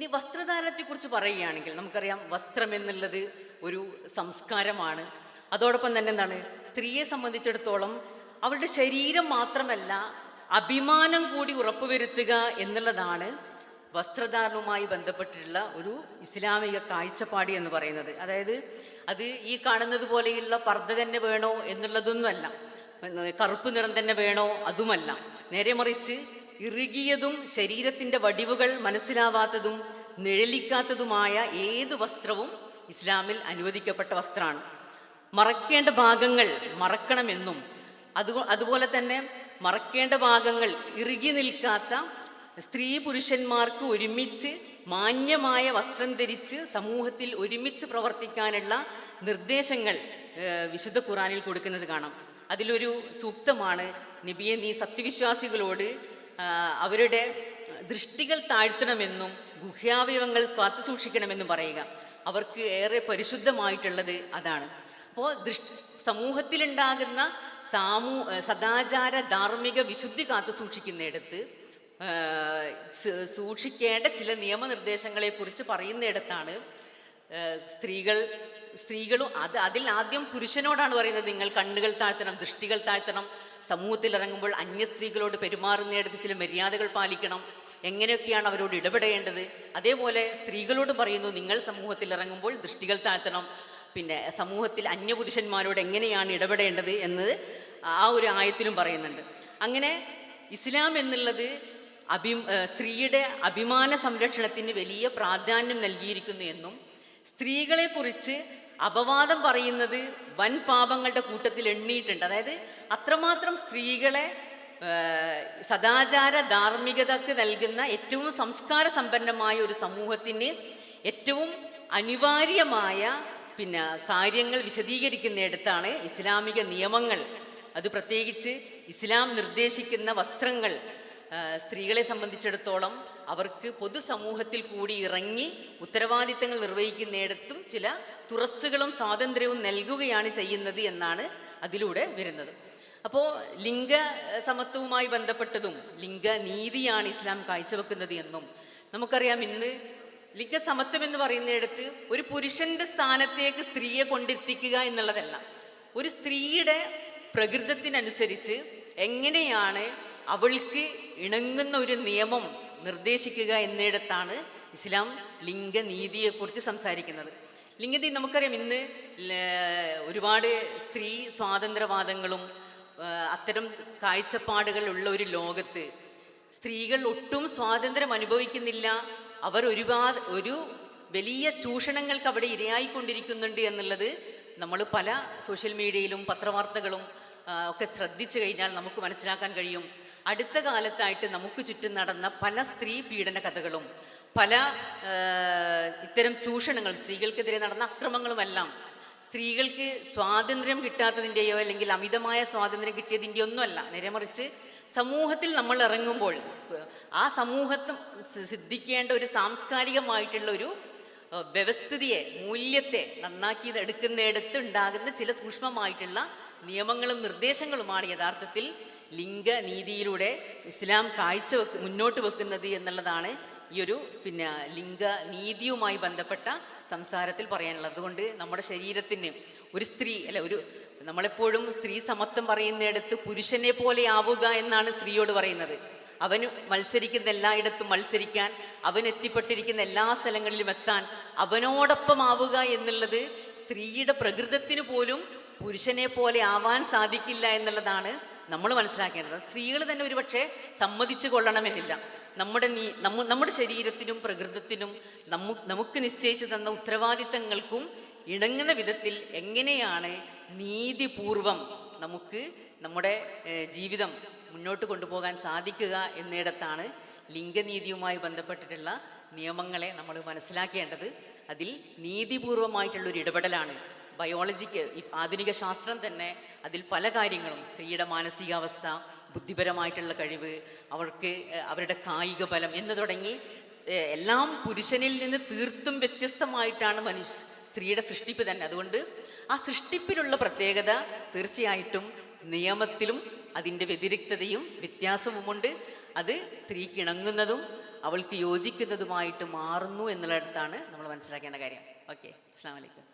ഇനി വസ്ത്രധാരണത്തെക്കുറിച്ച് പറയുകയാണെങ്കിൽ നമുക്കറിയാം വസ്ത്രം എന്നുള്ളത് ഒരു സംസ്കാരമാണ്. അതോടൊപ്പം തന്നെ എന്താണ്? സ്ത്രീയെ സംബന്ധിച്ചിടത്തോളം അവരുടെ ശരീരം മാത്രമല്ല അഭിമാനം കൂടി ഉറപ്പുവരുത്തുക എന്നുള്ളതാണ് വസ്ത്രധാരണവുമായി ബന്ധപ്പെട്ടിട്ടുള്ള ഒരു ഇസ്ലാമിക കാഴ്ചപ്പാട് എന്ന് പറയുന്നത്. അതായത് അത് ഈ കാണുന്നത് പോലെയുള്ള പർദ്ദ തന്നെ വേണോ എന്നുള്ളതൊന്നുമല്ല. കറുപ്പ് നിറം തന്നെ വേണോ അതുമല്ല. നേരെ മറിച്ച് ഇറുകിയതും ശരീരത്തിന്റെ വടിവുകൾ മനസ്സിലാവാത്തതും നിഴലിക്കാത്തതുമായ ഏത് വസ്ത്രവും ഇസ്ലാമിൽ അനുവദിക്കപ്പെട്ട വസ്ത്രമാണ്. മറക്കേണ്ട ഭാഗങ്ങൾ മറക്കണമെന്നും അതു അതുപോലെ തന്നെ മറക്കേണ്ട ഭാഗങ്ങൾ ഇറുകി നിൽക്കാത്ത സ്ത്രീ പുരുഷന്മാർക്ക് ഒരുമിച്ച് മാന്യമായ വസ്ത്രം ധരിച്ച് സമൂഹത്തിൽ ഒരുമിച്ച് പ്രവർത്തിക്കാനുള്ള നിർദ്ദേശങ്ങൾ വിശുദ്ധ ഖുറാനിൽ കൊടുക്കുന്നത് കാണാം. അതിലൊരു സൂക്തമാണ് നബിയെ നീ സത്യവിശ്വാസികളോട് അവരുടെ ദൃഷ്ടികൾ താഴ്ത്തണമെന്നും ഗുഹ്യാവയവങ്ങൾ കാത്തു സൂക്ഷിക്കണമെന്നും പറയുക. അവർക്ക് ഏറെ പരിശുദ്ധമായിട്ടുള്ളത് അതാണ്. അപ്പോൾ ദൃഷ്ടി സമൂഹത്തിലുണ്ടാകുന്ന സാമൂ സദാചാര ധാർമ്മിക വിശുദ്ധി കാത്തു സൂക്ഷിക്കുന്നിടത്ത് സൂക്ഷിക്കേണ്ട ചില നിയമനിർദ്ദേശങ്ങളെക്കുറിച്ച് പറയുന്നിടത്താണ് സ്ത്രീകൾ സ്ത്രീകളും അത് അതിൽ ആദ്യം പുരുഷനോടാണ് പറയുന്നത് നിങ്ങൾ കണ്ണുകൾ താഴ്ത്തണം ദൃഷ്ടികൾ താഴ്ത്തണം. സമൂഹത്തിൽ ഇറങ്ങുമ്പോൾ അന്യ സ്ത്രീകളോട് പെരുമാറുന്നിടത്ത് ചില മര്യാദകൾ പാലിക്കണം. എങ്ങനെയൊക്കെയാണ് അവരോട് ഇടപെടേണ്ടത്? അതേപോലെ സ്ത്രീകളോട് പറയുന്നു നിങ്ങൾ സമൂഹത്തിൽ ഇറങ്ങുമ്പോൾ ദൃഷ്ടികൾ താഴ്ത്തണം. പിന്നെ സമൂഹത്തിൽ അന്യപുരുഷന്മാരോട് എങ്ങനെയാണ് ഇടപെടേണ്ടത് എന്നത് ആ ഒരു ആയത്തിലും പറയുന്നുണ്ട്. അങ്ങനെ ഇസ്ലാം എന്നുള്ളത് അഭി സ്ത്രീയുടെ അഭിമാന സംരക്ഷണത്തിന് വലിയ പ്രാധാന്യം നൽകിയിരിക്കുന്നു എന്നും സ്ത്രീകളെക്കുറിച്ച് അപവാദം പറയുന്നത് വൻ പാപങ്ങളുടെ കൂട്ടത്തിൽ എണ്ണിയിട്ടുണ്ട്. അതായത് അത്രമാത്രം സ്ത്രീകളെ സദാചാര ധാർമ്മികതക്ക് നൽകുന്ന ഏറ്റവും സംസ്കാര സമ്പന്നമായ ഒരു സമൂഹത്തിന് ഏറ്റവും അനിവാര്യമായ പിന്നെ കാര്യങ്ങൾ വിശദീകരിക്കുന്നിടത്താണ് ഇസ്ലാമിക നിയമങ്ങൾ. അത് പ്രത്യേകിച്ച് ഇസ്ലാം നിർദ്ദേശിക്കുന്ന വസ്ത്രങ്ങൾ സ്ത്രീകളെ സംബന്ധിച്ചിടത്തോളം അവർക്ക് പൊതുസമൂഹത്തിൽ കൂടി ഇറങ്ങി ഉത്തരവാദിത്തങ്ങൾ നിർവഹിക്കുന്നിടത്തും ചില തുറസ്സുകളും സ്വാതന്ത്ര്യവും നൽകുകയാണ് ചെയ്യുന്നത് എന്നാണ് അതിലൂടെ വരുന്നത്. അപ്പോൾ ലിംഗ സമത്വവുമായി ബന്ധപ്പെട്ടതും ലിംഗനീതിയാണ് ഇസ്ലാം കാഴ്ചവെക്കുന്നത് എന്നും നമുക്കറിയാം ഇന്ന് ലിംഗസമത്വം എന്ന് പറയുന്നിടത്ത് ഒരു പുരുഷന്റെ സ്ഥാനത്തേക്ക് സ്ത്രീയെ കൊണ്ടെത്തിക്കുക എന്നുള്ളതല്ല. ഒരു സ്ത്രീയുടെ പ്രകൃതത്തിനനുസരിച്ച് എങ്ങനെയാണ് അവൾക്ക് ഇണങ്ങുന്ന ഒരു നിയമം നിർദ്ദേശിക്കുക എന്നിടത്താണ് ഇസ്ലാം ലിംഗനീതിയെക്കുറിച്ച് സംസാരിക്കുന്നത്. ലിംഗനീതി നമുക്കറിയാം ഇന്ന് ഒരുപാട് സ്ത്രീ സ്വാതന്ത്ര്യവാദങ്ങളും അത്തരം കാഴ്ചപ്പാടുകൾ ഉള്ള ഒരു ലോകത്ത് സ്ത്രീകൾ ഒട്ടും സ്വാതന്ത്ര്യം അനുഭവിക്കുന്നില്ല. അവർ ഒരുപാട് ഒരു വലിയ ചൂഷണങ്ങൾക്ക് അവിടെ ഇരയായിക്കൊണ്ടിരിക്കുന്നുണ്ട് എന്നുള്ളത് നമ്മൾ പല സോഷ്യൽ മീഡിയയിലും പത്രവാർത്തകളും ഒക്കെ ശ്രദ്ധിച്ചു കഴിഞ്ഞാൽ നമുക്ക് മനസ്സിലാക്കാൻ കഴിയും. അടുത്ത കാലത്തായിട്ട് നമുക്ക് ചുറ്റും നടന്ന പല സ്ത്രീ പീഡന കഥകളും പല ഇത്തരം ചൂഷണങ്ങളും സ്ത്രീകൾക്കെതിരെ നടന്ന അക്രമങ്ങളുമെല്ലാം സ്ത്രീകൾക്ക് സ്വാതന്ത്ര്യം കിട്ടാത്തതിന്റെയോ അല്ലെങ്കിൽ അമിതമായ സ്വാതന്ത്ര്യം കിട്ടിയതിന്റെയോ ഒന്നുമല്ല. നേരെ മറിച്ച് സമൂഹത്തിൽ നമ്മൾ ഇറങ്ങുമ്പോൾ ആ സമൂഹത്തും സിദ്ധിക്കേണ്ട ഒരു സാംസ്കാരികമായിട്ടുള്ള ഒരു വ്യവസ്ഥിതിയെ മൂല്യത്തെ നന്നാക്കി എടുക്കുന്നിടത്ത് ഉണ്ടാകുന്ന ചില സൂക്ഷ്മമായിട്ടുള്ള നിയമങ്ങളും നിർദ്ദേശങ്ങളുമാണ് യഥാർത്ഥത്തിൽ ലിംഗനീതിയിലൂടെ ഇസ്ലാം കാഴ്ച മുന്നോട്ട് വെക്കുന്നത് എന്നുള്ളതാണ് ഈ ഒരു പിന്നെ ലിംഗനീതിയുമായി ബന്ധപ്പെട്ട സംസാരത്തിൽ പറയാനുള്ളത്. അതുകൊണ്ട് നമ്മുടെ ശരീരത്തിന് ഒരു സ്ത്രീ അല്ല ഒരു നമ്മളെപ്പോഴും സ്ത്രീ സമത്വം പറയുന്നിടത്ത് പുരുഷനെ പോലെ ആവുക എന്നാണ് സ്ത്രീയോട് പറയുന്നത്. അവന് മത്സരിക്കുന്ന എല്ലായിടത്തും മത്സരിക്കാൻ അവൻ എത്തിപ്പെട്ടിരിക്കുന്ന എല്ലാ സ്ഥലങ്ങളിലും എത്താൻ അവനോടൊപ്പം ആവുക എന്നുള്ളത് സ്ത്രീയുടെ പ്രകൃതത്തിന് പോലും പുരുഷനെ പോലെ ആവാൻ സാധിക്കില്ല എന്നുള്ളതാണ് നമ്മൾ മനസ്സിലാക്കേണ്ടത് സ്ത്രീകൾ തന്നെ ഒരുപക്ഷെ സമ്മതിച്ചു കൊള്ളണമെന്നില്ല. നമ്മുടെ നീ നമ്മ നമ്മുടെ ശരീരത്തിനും പ്രകൃതത്തിനും നമു നമുക്ക് നിശ്ചയിച്ചു തന്ന ഉത്തരവാദിത്തങ്ങൾക്കും ഇണങ്ങുന്ന വിധത്തിൽ എങ്ങനെയാണ് നീതിപൂർവം നമുക്ക് നമ്മുടെ ജീവിതം മുന്നോട്ട് കൊണ്ടുപോകാൻ സാധിക്കുക എന്നിടത്താണ് ലിംഗനീതിയുമായി ബന്ധപ്പെട്ടിട്ടുള്ള നിയമങ്ങളെ നമ്മൾ മനസ്സിലാക്കേണ്ടത്. അതിൽ നീതിപൂർവമായിട്ടുള്ളൊരു ഇടപെടലാണ് ബയോളജിക്ക് ആധുനിക ശാസ്ത്രം തന്നെ അതിൽ പല കാര്യങ്ങളും സ്ത്രീയുടെ മാനസികാവസ്ഥ ബുദ്ധിപരമായിട്ടുള്ള കഴിവ് അവർക്ക് അവരുടെ കായിക ബലം എന്ന് തുടങ്ങി എല്ലാം പുരുഷനിൽ നിന്ന് തീർത്തും വ്യത്യസ്തമായിട്ടാണ് മനുഷ്യ സ്ത്രീയുടെ സൃഷ്ടിപ്പ് തന്നെ. അതുകൊണ്ട് ആ സൃഷ്ടിപ്പിലുള്ള പ്രത്യേകത തീർച്ചയായിട്ടും നിയമത്തിലും അതിന്റെ വ്യതിരിക്തതയും വ്യത്യാസവുമുണ്ട്. അത് സ്ത്രീക്ക് ഇണങ്ങുന്നതും അവൾക്ക് യോജിക്കുന്നതുമായിട്ട് മാറുന്നു എന്നുള്ളിടത്താണ് നമ്മൾ മനസ്സിലാക്കേണ്ട കാര്യം. ഓക്കെ. അസ്സാം വലൈക്കും